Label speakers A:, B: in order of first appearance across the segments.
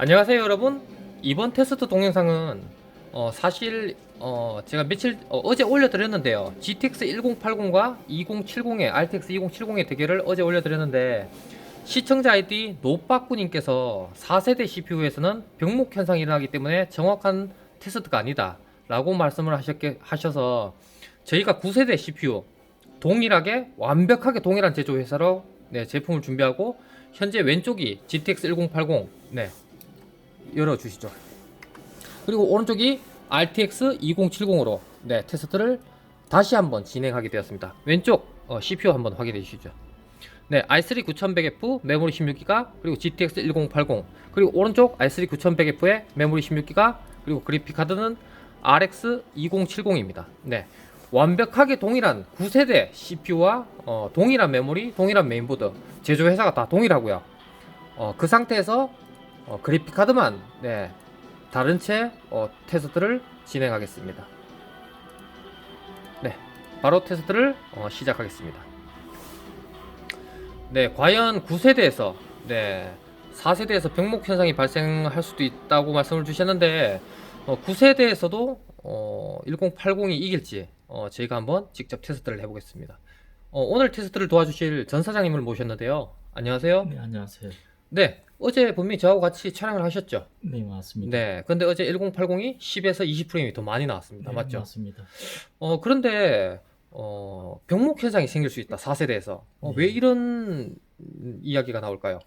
A: 안녕하세요 여러분. 이번 테스트 동영상은 어, 사실 어, 제가 며칠 어, 제 올려드렸는데요. GTX 1080과 2070의 RTX 2070의 대결을 어제 올려드렸는데 시청자 아이디 노빠꾸님께서 4세대 CPU에서는 병목 현상이 일어나기 때문에 정확한 테스트가 아니다 라고 말씀을 하셨게, 하셔서 저희가 9세대 CPU 동일하게 완벽하게 동일한 제조 회사로 네, 제품을 준비하고 현재 왼쪽이 GTX 1080 네, 열어주시죠. 그리고 오른쪽이 RTX 2070으로 네, 테스트를 다시 한번 진행하게 되었습니다. 왼쪽 어, CPU 한번 확인해 주시죠. 네, i3 9100F 메모리 16기가 그리고 GTX 1080 그리고 오른쪽 i3 9100F의 메모리 16기가 그리고 그래픽 카드는 RX 2070입니다. 네. 완벽하게 동일한 9세대 CPU와 어, 동일한 메모리, 동일한 메인보드 제조 회사가 다 동일하고요. 어, 그 상태에서 어, 그래픽 카드만 네, 다른 채 어, 테스트를 진행하겠습니다. 네, 바로 테스트를 어, 시작하겠습니다. 네, 과연 9세대에서 네, 4세대에서 병목 현상이 발생할 수도 있다고 말씀을 주셨는데 어, 9세대에서도 어, 1080이 이길지 어, 저희가 한번 직접 테스트를 해보겠습니다. 어, 오늘 테스트를 도와주실 전 사장님을 모셨는데요. 안녕하세요.
B: 네, 안녕하세요.
A: 네, 어제 분명히 저하고 같이 촬영을 하셨죠?
B: 네, 맞습니다.
A: 네, 근데 어제 1080이 10에서 20프레임이 더 많이 나왔습니다.
B: 네,
A: 맞죠?
B: 맞습니다.
A: 어, 그런데, 어, 병목 현상이 생길 수 있다, 4세대에서. 어,
B: 네.
A: 왜 이런 음, 이야기가 나올까요?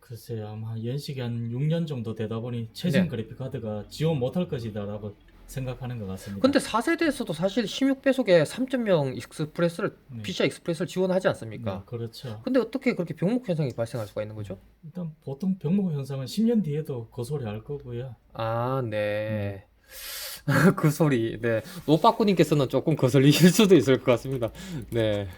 B: 글쎄요, 아마 연식이 한 6년 정도 되다 보니 최신
A: 네.
B: 그래픽 카드가 지원 못할 것이다라고 생각하는 것 같습니다.
A: 근데 4세대에서도 사실 16배속에 3.0 익스프레스를,
B: 네.
A: PCI 익스프레스를 지원하지
B: 네,
A: 않습니까?
B: 그렇죠.
A: 근데 어떻게 그렇게 병목 현상이 발생할 수가 있는 거죠?
B: 일단 보통 병목 현상은 10년 뒤에도 거소리 할 거고요.
A: 아, 네. 그 소리, 네. 노빠꾸님께서는 조금 거슬리실 수도 있을 것 같습니다. 네.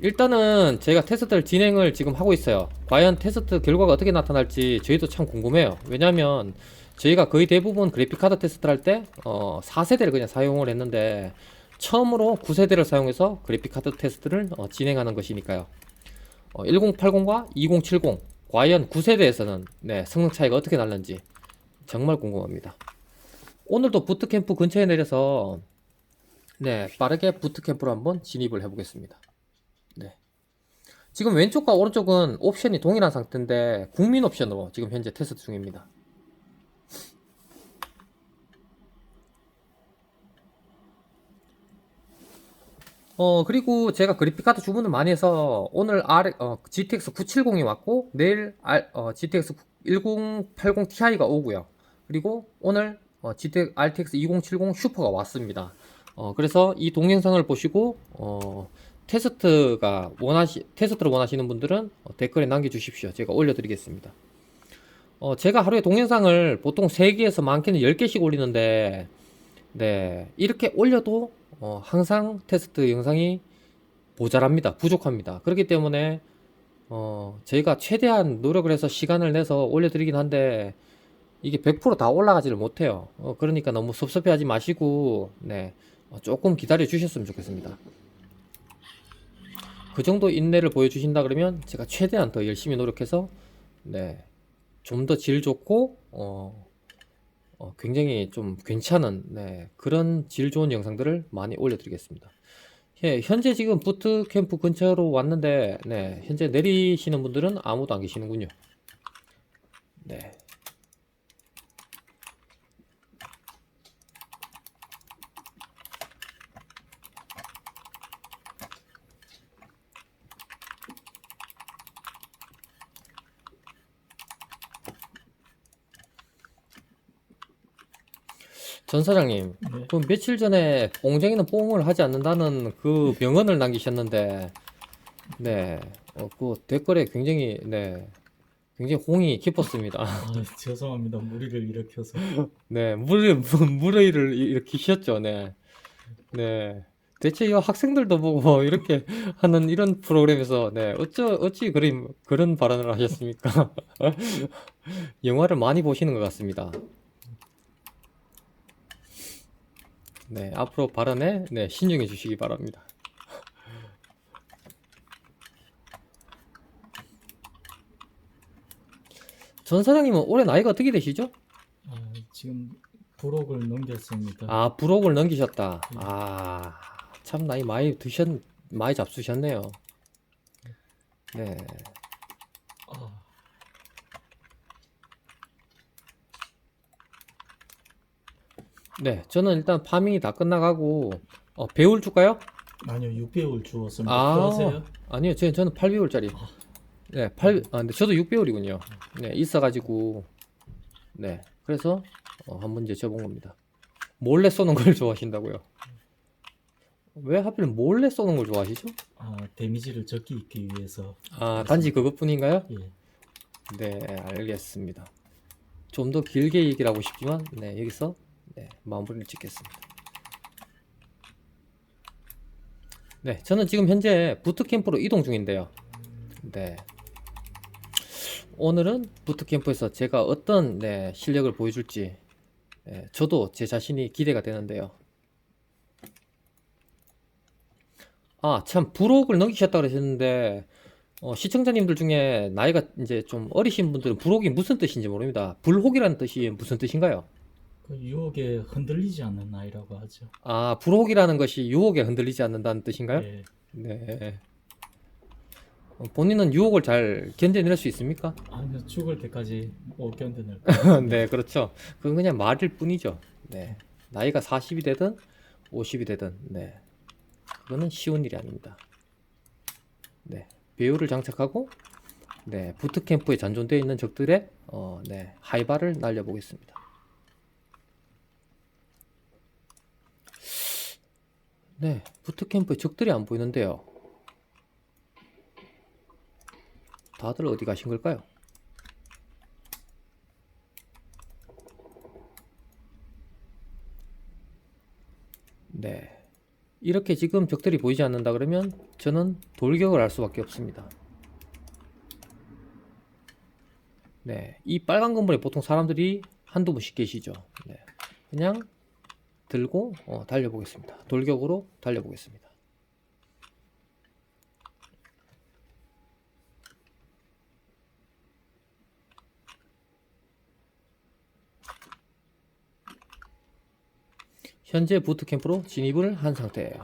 A: 일단은 제가 테스트를 진행을 지금 하고 있어요. 과연 테스트 결과가 어떻게 나타날지 저희도 참 궁금해요. 왜냐면 저희가 거의 대부분 그래픽카드 테스트를 할 때, 어, 4세대를 그냥 사용을 했는데, 처음으로 9세대를 사용해서 그래픽카드 테스트를 어, 진행하는 것이니까요. 어, 1080과 2070, 과연 9세대에서는 네, 성능 차이가 어떻게 날는지 정말 궁금합니다. 오늘도 부트캠프 근처에 내려서 네, 빠르게 부트캠프로 한번 진입을 해보겠습니다. 네. 지금 왼쪽과 오른쪽은 옵션이 동일한 상태인데 국민 옵션으로 지금 현재 테스트 중입니다. 어 그리고 제가 그래픽카드 주문을 많이 해서 오늘 R, 어, GTX 970이 왔고 내일 R, 어, GTX 1080 Ti가 오고요. 그리고 오늘 어, GTX RTX 2070 슈퍼가 왔습니다. 어, 그래서 이 동영상을 보시고 어, 테스트가 원하시 테스트를 원하시는 분들은 어, 댓글에 남겨주십시오. 제가 올려드리겠습니다. 어, 제가 하루에 동영상을 보통 3개에서 많게는 10개씩 올리는데 네 이렇게 올려도 어, 항상 테스트 영상이 모자랍니다. 부족합니다. 그렇기 때문에 어, 저희가 최대한 노력을 해서 시간을 내서 올려드리긴 한데 이게 100%다 올라가지를 못해요. 어, 그러니까 너무 섭섭해하지 마시고 네 어, 조금 기다려 주셨으면 좋겠습니다. 그 정도 인내를 보여주신다 그러면 제가 최대한 더 열심히 노력해서 네 좀 더 질 좋고 어, 어, 굉장히 좀 괜찮은 네, 그런 질 좋은 영상들을 많이 올려드리겠습니다. 예, 현재 지금 부트 캠프 근처로 왔는데 네, 현재 내리시는 분들은 아무도 안 계시는군요. 네. 전 사장님,
B: 네.
A: 그 며칠 전에 뽕쟁이는 뽕을 하지 않는다는 그 명언을 남기셨는데, 네, 어, 그 댓글에 굉장히, 네, 굉장히 홍이 깊었습니다.
B: 아, 죄송합니다. 무리를 일으켜서.
A: 네, 물, 물의를 일으키셨죠, 네. 네. 대체 이 학생들도 보고 이렇게 하는 이런 프로그램에서, 네, 어쩌, 어찌 그런, 그런 발언을 하셨습니까? 영화를 많이 보시는 것 같습니다. 네, 앞으로 발언에, 네, 신중해 주시기 바랍니다. 전 사장님은 올해 나이가 어떻게 되시죠?
B: 아, 지금 부록을 넘겼습니다.
A: 아, 부록을 넘기셨다.
B: 네.
A: 아, 참 나이 많이 드셨, 많이 잡수셨네요. 네. 네, 저는 일단 파밍이 다 끝나가고, 어, 배울 줄까요?
B: 아니요 6배울 주었습니다.
A: 아.
B: 필요하세요?
A: 아니요, 저, 저는 8배울짜리.
B: 아.
A: 네, 8, 아, 근데 저도 6배울이군요. 네, 있어가지고, 네, 그래서, 어, 한번 이제 쳐본 겁니다. 몰래 쏘는 걸 좋아하신다고요? 왜 하필 몰래 쏘는 걸 좋아하시죠?
B: 아, 데미지를 적게 입기 위해서.
A: 아, 단지 그것뿐인가요?
B: 예.
A: 네, 알겠습니다. 좀 더 길게 얘기를 하고 싶지만, 네, 여기서, 네, 마무리를 짓겠습니다. 네, 저는 지금 현재 부트캠프로 이동 중인데요. 네. 오늘은 부트캠프에서 제가 어떤, 네, 실력을 보여줄지, 네, 저도 제 자신이 기대가 되는데요. 아, 참, 부록을 넘기셨다 그러셨는데, 어, 시청자님들 중에 나이가 이제 좀 어리신 분들은 부록이 무슨 뜻인지 모릅니다. 불혹이라는 뜻이 무슨 뜻인가요?
B: 그 유혹에 흔들리지 않는 나이라고 하죠.
A: 아, 불혹이라는 것이 유혹에 흔들리지 않는다는 뜻인가요?
B: 예.
A: 네. 어, 본인은 유혹을 잘 견뎌낼 수 있습니까?
B: 아니요 죽을 때까지 못 견뎌낼
A: 네, 그렇죠. 그건 그냥 말일 뿐이죠. 네. 나이가 40이 되든 50이 되든, 네. 그거는 쉬운 일이 아닙니다. 네. 배율을 장착하고, 네. 부트캠프에 잔존되어 있는 적들의, 어, 네. 하이바를 날려보겠습니다. 네. 부트캠프에 적들이 안 보이는데요. 다들 어디 가신 걸까요? 네. 이렇게 지금 적들이 보이지 않는다 그러면 저는 돌격을 할 수밖에 없습니다. 네. 이 빨간 건물에 보통 사람들이 한두 분씩 계시죠. 네. 그냥 들고 어, 달려보겠습니다. 돌격으로 달려보겠습니다. 현재 부트캠프로 진입을 한 상태예요.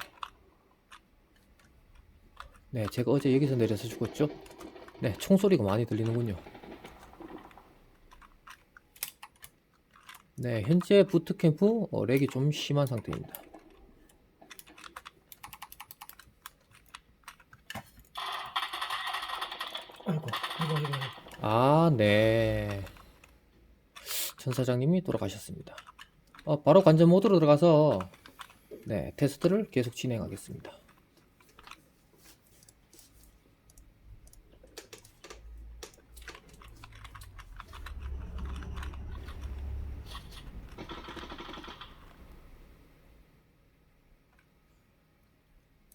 A: 네, 제가 어제 여기서 내려서 죽었죠? 네, 총소리가 많이 들리는군요. 네, 현재 부트캠프 어, 렉이 좀 심한 상태입니다.
B: 아이고, 아이고, 아이고. 아이고.
A: 아, 네. 전 사장님이 돌아가셨습니다. 어, 바로 관전 모드로 들어가서 네, 테스트를 계속 진행하겠습니다.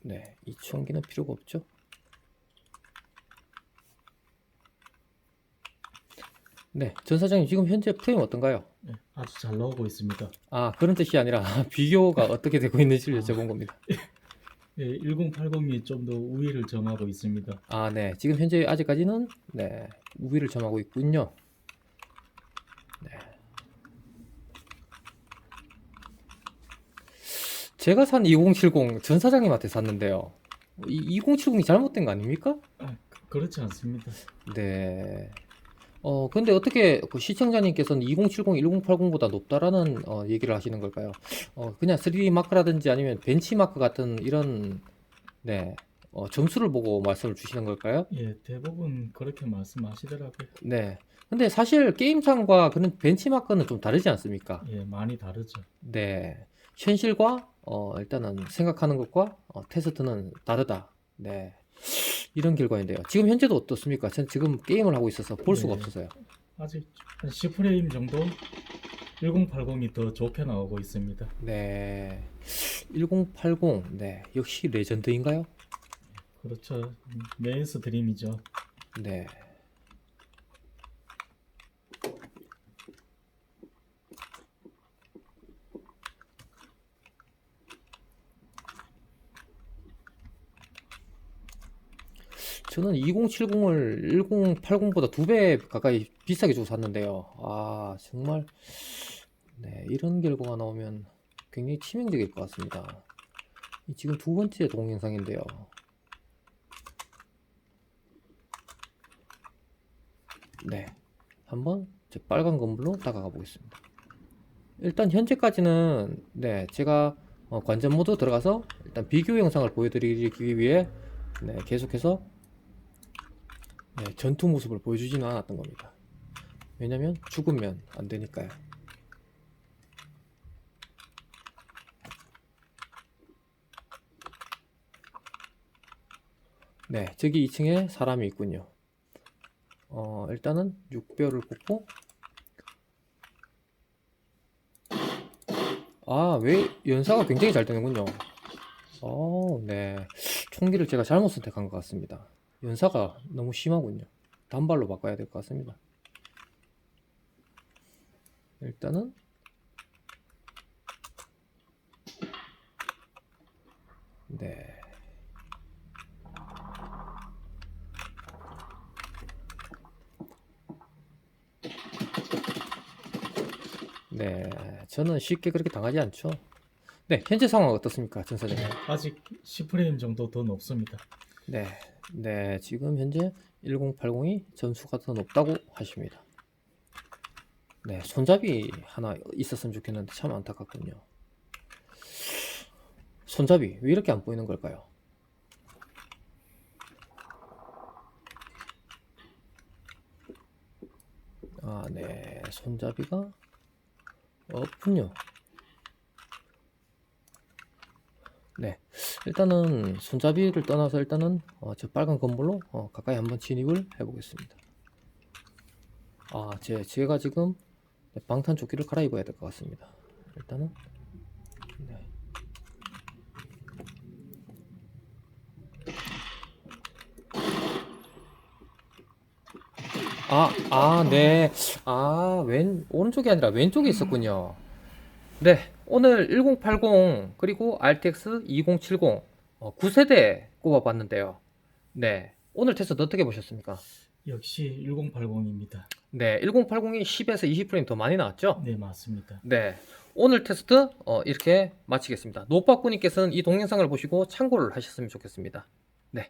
A: 네, 이 총기는 필요가 없죠? 네, 전 사장님 지금 현재 프레임 어떤가요?
B: 예, 아주 잘 나오고 있습니다.
A: 아, 그런 뜻이 아니라 비교가 어떻게 되고 있는지를 여쭤본 겁니다.
B: 예, 1080이 좀 더 우위를 점하고 있습니다.
A: 아, 네. 지금 현재 아직까지는 네, 우위를 점하고 있군요. 제가 산 2070 전 사장님한테 샀는데요. 이 2070이 잘못된 거 아닙니까?
B: 아, 그- 그렇지 않습니다.
A: 네. 어, 근데 어떻게 그 시청자님께서는 2070, 1080보다 높다라는 어, 얘기를 하시는 걸까요? 어, 그냥 3D 마크라든지 아니면 벤치마크 같은 이런 네, 어, 점수를 보고 말씀을 주시는 걸까요?
B: 예, 대부분 그렇게 말씀하시더라고요.
A: 네. 근데 사실 게임상과 그런 벤치마크는 좀 다르지 않습니까?
B: 예, 많이 다르죠.
A: 네. 현실과 어, 일단은 생각하는 것과 어, 테스트는 다르다. 네. 이런 결과인데요. 지금 현재도 어떻습니까? 전 지금 게임을 하고 있어서 볼 수가
B: 네.
A: 없어서요.
B: 아직 한 10프레임 정도 1080이 더 좋게 나오고 있습니다.
A: 네. 1080. 네. 역시 레전드인가요?
B: 그렇죠. 메인스 드림이죠.
A: 네. 저는 2070을 1080보다 두 배 가까이 비싸게 주고 샀는데요. 아, 정말, 네, 이런 결과가 나오면 굉장히 치명적일 것 같습니다. 이 지금 두 번째 동영상인데요. 네, 한번 저 빨간 건물로 다가가 보겠습니다. 일단 현재까지는 네, 제가 어, 관전 모드 들어가서 일단 비교 영상을 보여드리기 위해 네, 계속해서 네, 전투 모습을 보여주지는 않았던 겁니다. 왜냐면 죽으면 안 되니까요. 네, 저기 2층에 사람이 있군요. 어, 일단은 6배를 뽑고 아, 왜 연사가 굉장히 잘 되는군요. 어, 네. 총기를 제가 잘못 선택한 것 같습니다. 연사가 너무 심하군요. 단발로 바꿔야 될 것 같습니다. 일단은 네. 네, 저는 쉽게 그렇게 당하지 않죠. 네, 현재 상황 어떻습니까, 전사장님?
B: 아직 10프레임 정도 더 높습니다.
A: 네, 네, 지금 현재 1080이 점수가 더 높다고 하십니다. 네, 손잡이 하나 있었으면 좋겠는데 참 안타깝군요. 손잡이 왜 이렇게 안 보이는 걸까요? 아, 네, 손잡이가 없군요. 네, 일단은 손잡이를 떠나서 일단은 어, 저 빨간 건물로 어, 가까이 한번 진입을 해보겠습니다. 아, 제, 제가 지금 네, 방탄 조끼를 갈아입어야 될 것 같습니다. 일단은 네. 아, 아, 네. 아, 왼, 오른쪽이 아니라 왼쪽에 있었군요. 네, 오늘 1080 그리고 RTX 2070 어, 9세대 꼽아봤는데요. 네, 오늘 테스트 어떻게 보셨습니까?
B: 역시 1080입니다.
A: 네, 1080이 10에서 20프레임 더 많이 나왔죠?
B: 네, 맞습니다.
A: 네, 오늘 테스트 어, 이렇게 마치겠습니다. 노빠꾸님께서는 이 동영상을 보시고 참고를 하셨으면 좋겠습니다. 네,